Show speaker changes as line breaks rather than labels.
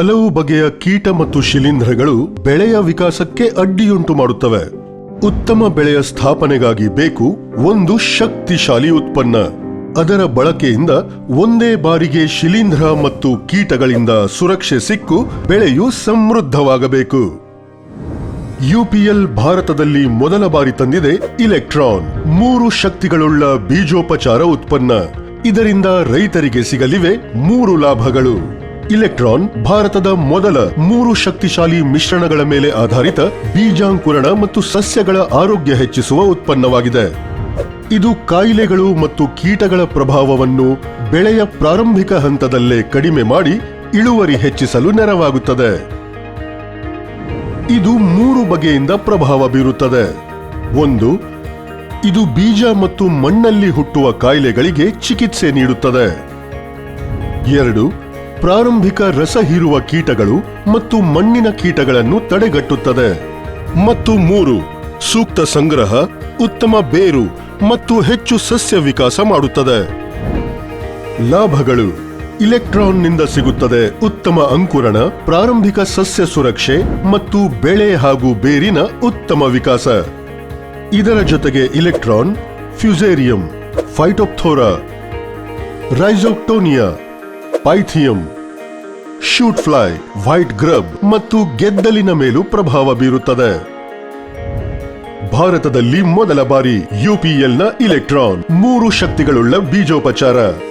ಹಲವು ಬಗೆಯ ಕೀಟ ಮತ್ತು ಶಿಲೀಂಧ್ರಗಳು ಬೆಳೆಯ ವಿಕಾಸಕ್ಕೆ ಅಡ್ಡಿಯುಂಟು ಮಾಡುತ್ತವೆ. ಉತ್ತಮ ಬೆಳೆಯ ಸ್ಥಾಪನೆಗಾಗಿ ಬೇಕು ಒಂದು ಶಕ್ತಿಶಾಲಿ ಉತ್ಪನ್ನ. ಅದರ ಬಳಕೆಯಿಂದ ಒಂದೇ ಬಾರಿಗೆ ಶಿಲೀಂಧ್ರ ಮತ್ತು ಕೀಟಗಳಿಂದ ಸುರಕ್ಷೆ ಸಿಕ್ಕು ಬೆಳೆಯು ಸಮೃದ್ಧವಾಗಬೇಕು. ಯುಪಿಎಲ್ ಭಾರತದಲ್ಲಿ ಮೊದಲ ಬಾರಿ ತಂದಿದೆ ಇಲೆಕ್ಟ್ರಾನ್. ಮೂರು ಶಕ್ತಿಗಳುಳ್ಳ ಬೀಜೋಪಚಾರ ಉತ್ಪನ್ನ. ಇದರಿಂದ ರೈತರಿಗೆ ಸಿಗಲಿವೆ ಮೂರು ಲಾಭಗಳು. ಇಲೆಕ್ಟ್ರಾನ್ ಭಾರತದ ಮೊದಲ ಮೂರು ಶಕ್ತಿಶಾಲಿ ಮಿಶ್ರಣಗಳ ಮೇಲೆ ಆಧಾರಿತ ಬೀಜಾಂಕುರಣ ಮತ್ತು ಸಸ್ಯಗಳ ಆರೋಗ್ಯ ಹೆಚ್ಚಿಸುವ ಉತ್ಪನ್ನವಾಗಿದೆ. ಇದು ಕಾಯಿಲೆಗಳು ಮತ್ತು ಕೀಟಗಳ ಪ್ರಭಾವವನ್ನು ಬೆಳೆಯ ಪ್ರಾರಂಭಿಕ ಹಂತದಲ್ಲೇ ಕಡಿಮೆ ಮಾಡಿ ಇಳುವರಿ ಹೆಚ್ಚಿಸಲು ನೆರವಾಗುತ್ತದೆ. ಇದು ಮೂರು ಬಗೆಯಿಂದ ಪ್ರಭಾವ ಬೀರುತ್ತದೆ. ಒಂದು, ಇದು ಬೀಜ ಮತ್ತು ಮಣ್ಣಲ್ಲಿ ಹುಟ್ಟುವ ಕಾಯಿಲೆಗಳಿಗೆ ಚಿಕಿತ್ಸೆ ನೀಡುತ್ತದೆ. ಎರಡು ಪ್ರಾರಂಭಿಕ ರಸ ಹೀರುವ ಕೀಟಗಳು ಮತ್ತು ಮಣ್ಣಿನ ಕೀಟಗಳನ್ನು ತಡೆಗಟ್ಟುತ್ತದೆ. ಮತ್ತು ಮೂರು, ಸೂಕ್ತ ಸಂಗ್ರಹ, ಉತ್ತಮ ಬೇರು ಮತ್ತು ಹೆಚ್ಚು ಸಸ್ಯ ವಿಕಾಸ ಮಾಡುತ್ತದೆ. ಲಾಭಗಳು, ಇಲೆಕ್ಟ್ರಾನ್ನಿಂದ ಸಿಗುತ್ತದೆ. ಉತ್ತಮ ಅಂಕುರಣ, ಪ್ರಾರಂಭಿಕ ಸಸ್ಯ ಸುರಕ್ಷೆ ಮತ್ತು ಬೆಳೆ ಹಾಗೂ ಬೇರಿನ ಉತ್ತಮ ವಿಕಾಸ. ಇದರ ಜೊತೆಗೆ electron, fusarium, phytophthora rhizoctonia pythium. Shoot fly, white grub ಮತ್ತು ಗೆದ್ದಲಿನ ಮೇಲೂ ಪ್ರಭಾವ ಬೀರುತ್ತದೆ. ಭಾರತದಲ್ಲಿ ಮೊದಲ ಬಾರಿ ಯುಪಿಎಲ್ನ ಇಲೆಕ್ಟ್ರಾನ್, ಮೂರು ಶಕ್ತಿಗಳುಳ್ಳ ಬೀಜೋಪಚಾರ.